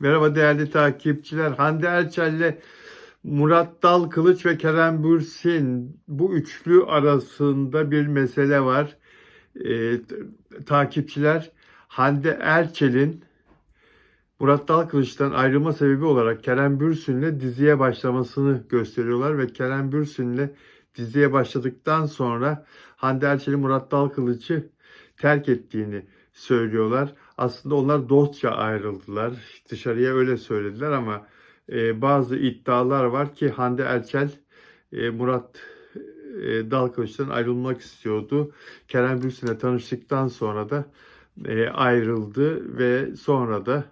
Merhaba değerli takipçiler. Hande Erçel'le Murat Dal Kılıç ve Kerem Bürsin bu üçlü arasında bir mesele var. Ee, takipçiler Hande Erçel'in Murat Dal Kılıç'tan ayrılma sebebi olarak Kerem Bürsin'le diziye başlamasını gösteriyorlar ve Kerem Bürsin'le diziye başladıktan sonra Hande Erçel'in Murat Dal Kılıç'ı terk ettiğini söylüyorlar. Aslında onlar dostça ayrıldılar. Dışarıya öyle söylediler ama e, bazı iddialar var ki Hande Erçel e, Murat e, Dalkılıç'tan ayrılmak istiyordu. Kerem Bürsin'le tanıştıktan sonra da e, ayrıldı ve sonra da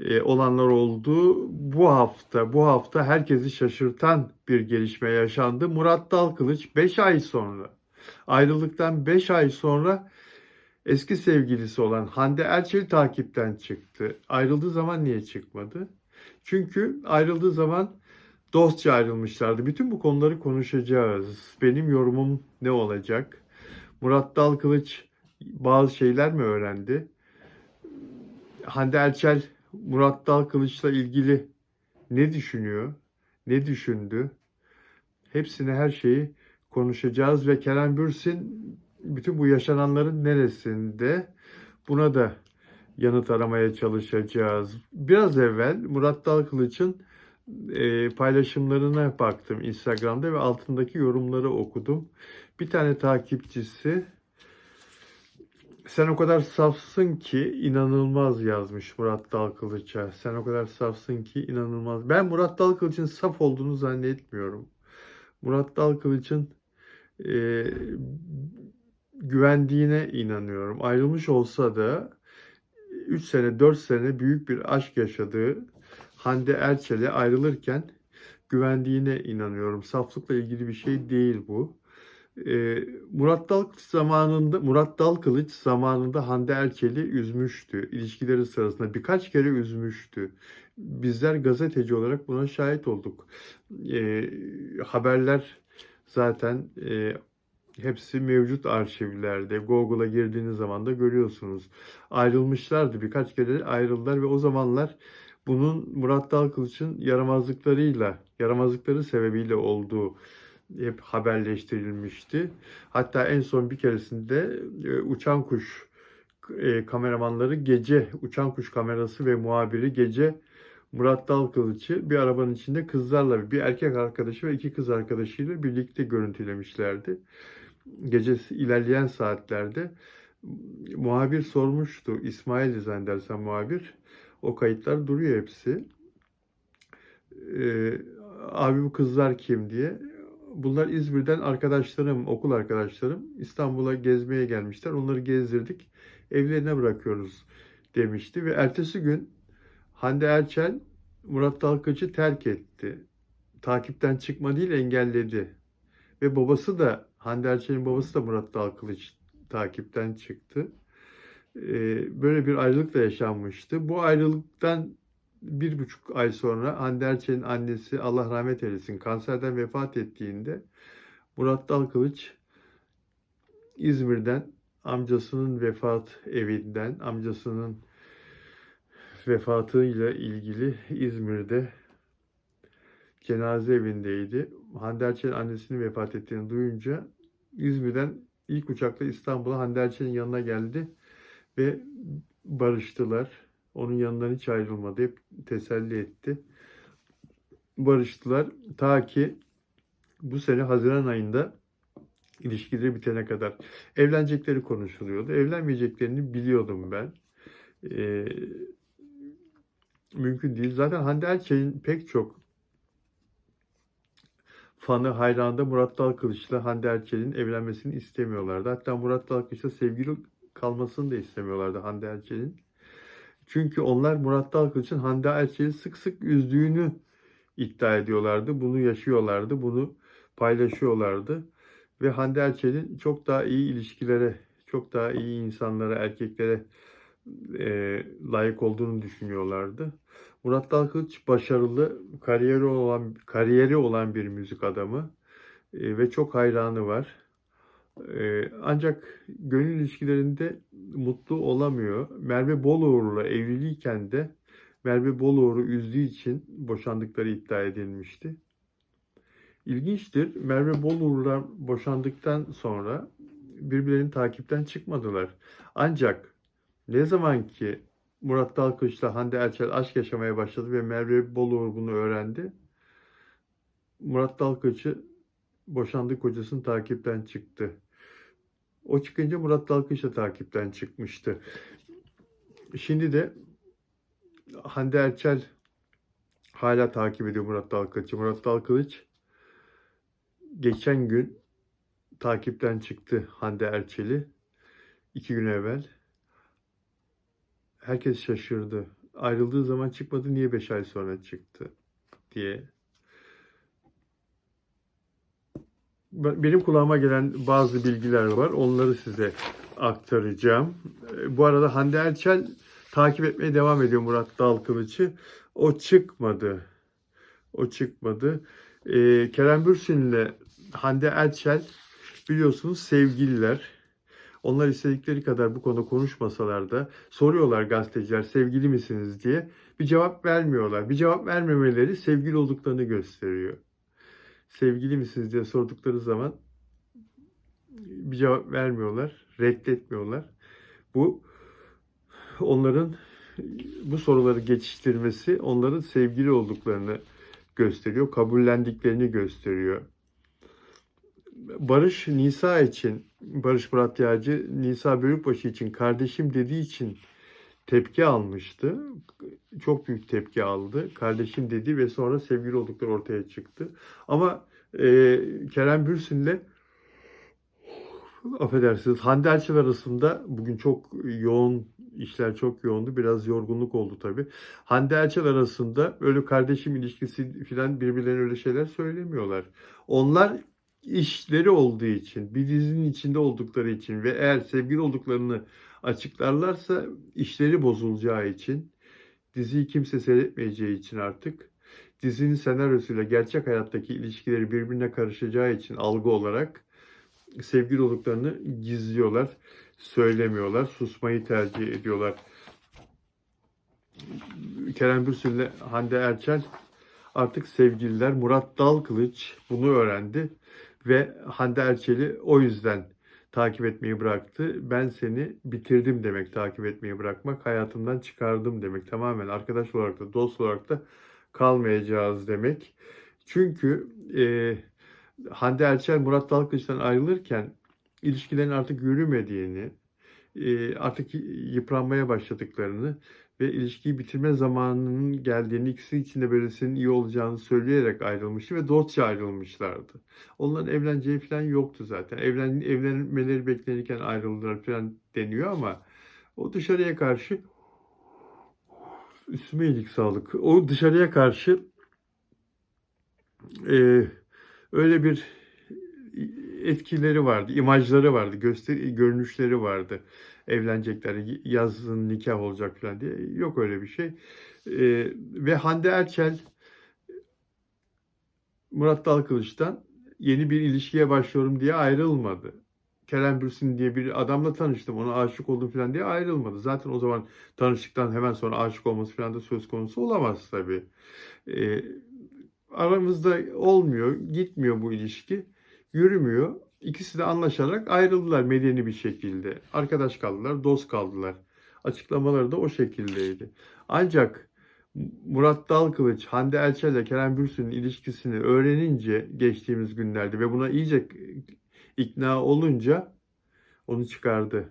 e, olanlar oldu. Bu hafta, bu hafta herkesi şaşırtan bir gelişme yaşandı. Murat Dalkılıç 5 ay sonra, ayrıldıktan 5 ay sonra eski sevgilisi olan Hande Erçel takipten çıktı. Ayrıldığı zaman niye çıkmadı? Çünkü ayrıldığı zaman dostça ayrılmışlardı. Bütün bu konuları konuşacağız. Benim yorumum ne olacak? Murat Dalkılıç bazı şeyler mi öğrendi? Hande Erçel Murat Dalkılıç'la ilgili ne düşünüyor? Ne düşündü? Hepsini her şeyi konuşacağız ve Kerem Bürsin bütün bu yaşananların neresinde? Buna da yanıt aramaya çalışacağız. Biraz evvel Murat Dalkılıç'ın e, paylaşımlarına baktım Instagram'da ve altındaki yorumları okudum. Bir tane takipçisi sen o kadar safsın ki inanılmaz yazmış Murat Dalkılıç'a. Sen o kadar safsın ki inanılmaz. Ben Murat Dalkılıç'ın saf olduğunu zannetmiyorum. Murat Dalkılıç'ın e, güvendiğine inanıyorum. Ayrılmış olsa da 3 sene 4 sene büyük bir aşk yaşadığı Hande Erçel'e ayrılırken güvendiğine inanıyorum. Saflıkla ilgili bir şey değil bu. Ee, Murat Dalkılıç zamanında Murat Dalkılıç zamanında Hande Erçel'i üzmüştü. İlişkileri sırasında birkaç kere üzmüştü. Bizler gazeteci olarak buna şahit olduk. Ee, haberler zaten e, hepsi mevcut arşivlerde. Google'a girdiğiniz zaman da görüyorsunuz. Ayrılmışlardı. Birkaç kere ayrıldılar ve o zamanlar bunun Murat Dalkılıç'ın yaramazlıklarıyla, yaramazlıkları sebebiyle olduğu hep haberleştirilmişti. Hatta en son bir keresinde e, uçan kuş e, kameramanları gece uçan kuş kamerası ve muhabiri gece Murat Dalkılıç'ı bir arabanın içinde kızlarla bir erkek arkadaşı ve iki kız arkadaşıyla birlikte görüntülemişlerdi. Gece ilerleyen saatlerde muhabir sormuştu. İsmail zannedersem muhabir. O kayıtlar duruyor hepsi. Ee, abi bu kızlar kim diye. Bunlar İzmir'den arkadaşlarım, okul arkadaşlarım. İstanbul'a gezmeye gelmişler. Onları gezdirdik. Evlerine bırakıyoruz demişti. Ve ertesi gün Hande Erçel Murat Dalkılıç'ı terk etti. Takipten çıkma değil engelledi. Ve babası da Hande Erçel'in babası da Murat Dalkılıç takipten çıktı. Ee, böyle bir ayrılık da yaşanmıştı. Bu ayrılıktan bir buçuk ay sonra Hande Erçel'in annesi Allah rahmet eylesin kanserden vefat ettiğinde Murat Dalkılıç İzmir'den amcasının vefat evinden, amcasının vefatıyla ilgili İzmir'de cenaze evindeydi. Hande Erçel'in annesinin vefat ettiğini duyunca İzmir'den ilk uçakla İstanbul'a Hande Erçel'in yanına geldi ve barıştılar. Onun yanından hiç ayrılmadı. Hep teselli etti. Barıştılar. Ta ki bu sene Haziran ayında ilişkileri bitene kadar evlenecekleri konuşuluyordu. Evlenmeyeceklerini biliyordum ben. Ee, mümkün değil. Zaten Hande Erçel'in pek çok fanı hayranı Murat Dalkılıç'la Hande Erçel'in evlenmesini istemiyorlardı. Hatta Murat Dalkılıç'la sevgili kalmasını da istemiyorlardı Hande Erçel'in. Çünkü onlar Murat Dalkılıç'ın Hande Erçel'i sık sık üzdüğünü iddia ediyorlardı. Bunu yaşıyorlardı, bunu paylaşıyorlardı. Ve Hande Erçel'in çok daha iyi ilişkilere, çok daha iyi insanlara, erkeklere e, layık olduğunu düşünüyorlardı. Murat Dalkılıç başarılı, kariyeri olan kariyeri olan bir müzik adamı E, ve çok hayranı var. E, ancak gönül ilişkilerinde mutlu olamıyor. Merve Boluğur'la evliyken de Merve Boluğur'u üzdüğü için boşandıkları iddia edilmişti. İlginçtir. Merve Boluğur'la boşandıktan sonra birbirlerini takipten çıkmadılar. Ancak ne zaman ki Murat Dalkılıç'la Hande Erçel aşk yaşamaya başladı ve Merve Boluğur bunu öğrendi. Murat Dalkılıç'ı boşandığı kocasını takipten çıktı. O çıkınca Murat Dalkılıç da takipten çıkmıştı. Şimdi de Hande Erçel hala takip ediyor Murat Dalkılıç'ı. Murat Dalkılıç geçen gün takipten çıktı Hande Erçel'i. iki gün evvel. Herkes şaşırdı. Ayrıldığı zaman çıkmadı, niye beş ay sonra çıktı diye. Ben- Benim kulağıma gelen bazı bilgiler var. Onları size aktaracağım. E, Bu arada Hande Erçel takip etmeye devam ediyor Murat Dalkılıç'ı. O çıkmadı. O çıkmadı. Ee, Kerem Bürsin'le Hande Erçel biliyorsunuz sevgililer. Onlar istedikleri kadar bu konuda konuşmasalar da soruyorlar gazeteciler sevgili misiniz diye. Bir cevap vermiyorlar. Bir cevap vermemeleri sevgili olduklarını gösteriyor. Sevgili misiniz diye sordukları zaman bir cevap vermiyorlar, reddetmiyorlar. Bu onların bu soruları geçiştirmesi onların sevgili olduklarını gösteriyor, kabullendiklerini gösteriyor. Barış Nisa için, Barış Murat Yağcı Nisa Bölükbaşı için kardeşim dediği için tepki almıştı. Çok büyük tepki aldı. Kardeşim dedi ve sonra sevgili oldukları ortaya çıktı. Ama e, Kerem Bürsin'le affedersiniz Hande Erçel arasında bugün çok yoğun işler çok yoğundu. Biraz yorgunluk oldu tabii. Hande Erçel arasında öyle kardeşim ilişkisi filan birbirlerine öyle şeyler söylemiyorlar. Onlar işleri olduğu için, bir dizinin içinde oldukları için ve eğer sevgili olduklarını açıklarlarsa işleri bozulacağı için, diziyi kimse seyretmeyeceği için artık, dizinin senaryosuyla gerçek hayattaki ilişkileri birbirine karışacağı için algı olarak sevgili olduklarını gizliyorlar, söylemiyorlar, susmayı tercih ediyorlar. Kerem Bürsin'le Hande Erçel artık sevgililer. Murat Dalkılıç bunu öğrendi ve Hande Erçel'i o yüzden takip etmeyi bıraktı. Ben seni bitirdim demek takip etmeyi bırakmak. Hayatımdan çıkardım demek. Tamamen arkadaş olarak da dost olarak da kalmayacağız demek. Çünkü e, Hande Erçel Murat Dalkılıç'tan ayrılırken ilişkilerin artık yürümediğini, artık yıpranmaya başladıklarını ve ilişkiyi bitirme zamanının geldiğini, ikisi için de böylesinin iyi olacağını söyleyerek ayrılmıştı ve dostça ayrılmışlardı. Onların evleneceği falan yoktu zaten. Evlen, evlenmeleri beklenirken ayrıldılar falan deniyor ama o dışarıya karşı üstüme iyilik sağlık. O dışarıya karşı e, öyle bir etkileri vardı, imajları vardı, gösteri, görünüşleri vardı. Evlenecekler, yazın nikah olacak falan diye. Yok öyle bir şey. Ee, ve Hande Erçel Murat Dalkılıç'tan yeni bir ilişkiye başlıyorum diye ayrılmadı. Kerem Bürsin diye bir adamla tanıştım, ona aşık oldum falan diye ayrılmadı. Zaten o zaman tanıştıktan hemen sonra aşık olması falan da söz konusu olamaz tabii. Ee, aramızda olmuyor, gitmiyor bu ilişki yürümüyor. İkisi de anlaşarak ayrıldılar medeni bir şekilde. Arkadaş kaldılar, dost kaldılar. Açıklamaları da o şekildeydi. Ancak Murat Dalkılıç, Hande Erçel ile Kerem Bürsin'in ilişkisini öğrenince geçtiğimiz günlerde ve buna iyice ikna olunca onu çıkardı.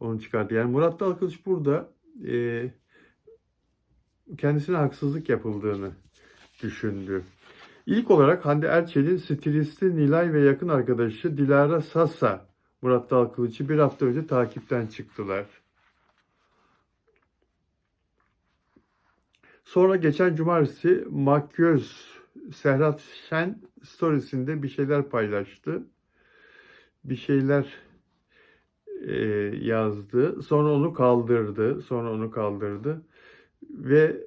Onu çıkardı. Yani Murat Dalkılıç burada e, kendisine haksızlık yapıldığını düşündü. İlk olarak Hande Erçel'in stilisti Nilay ve yakın arkadaşı Dilara Sassa Murat Dalkılıç'ı bir hafta önce takipten çıktılar. Sonra geçen cumartesi Makyöz Serhat Şen storiesinde bir şeyler paylaştı. Bir şeyler e, yazdı. Sonra onu kaldırdı. Sonra onu kaldırdı. Ve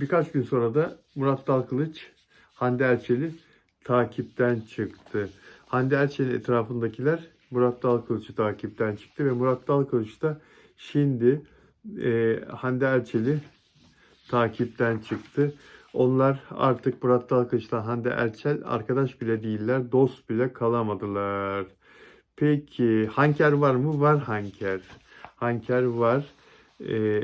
birkaç gün sonra da Murat Dalkılıç Hande Erçel'i takipten çıktı. Hande Erçel'in etrafındakiler Murat Dalkılıç'ı takipten çıktı ve Murat Dalkılıç da şimdi e, Hande Erçel'i takipten çıktı. Onlar artık Murat Dalkış'la Hande Erçel arkadaş bile değiller, dost bile kalamadılar. Peki Hanker var mı? Var Hanker. Hanker var. Ee,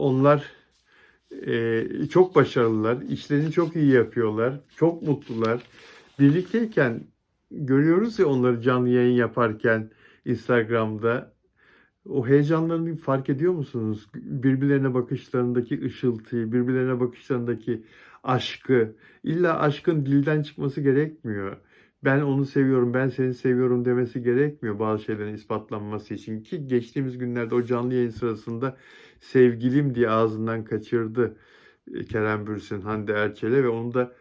onlar e, çok başarılılar. işlerini çok iyi yapıyorlar. Çok mutlular. Birlikteyken görüyoruz ya onları canlı yayın yaparken Instagram'da o heyecanlarını fark ediyor musunuz? Birbirlerine bakışlarındaki ışıltıyı, birbirlerine bakışlarındaki aşkı. İlla aşkın dilden çıkması gerekmiyor. Ben onu seviyorum, ben seni seviyorum demesi gerekmiyor bazı şeylerin ispatlanması için. Ki geçtiğimiz günlerde o canlı yayın sırasında sevgilim diye ağzından kaçırdı e, Kerem Bürsin, Hande Erçel'e ve onu da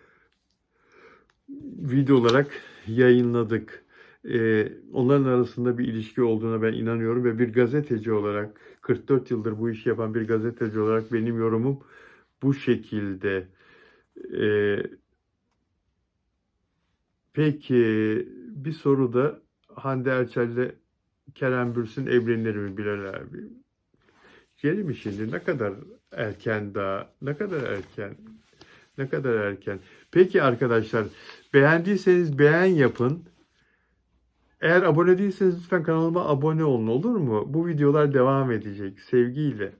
video olarak yayınladık. Ee, onların arasında bir ilişki olduğuna ben inanıyorum ve bir gazeteci olarak 44 yıldır bu işi yapan bir gazeteci olarak benim yorumum bu şekilde. Ee, peki bir soru da Hande Erçel ile Kerem Bürsin evlenir mi Bilal abi? Geri mi şimdi? Ne kadar erken daha? Ne kadar erken? Ne kadar erken? Peki arkadaşlar beğendiyseniz beğen yapın. Eğer abone değilseniz lütfen kanalıma abone olun olur mu? Bu videolar devam edecek. Sevgiyle.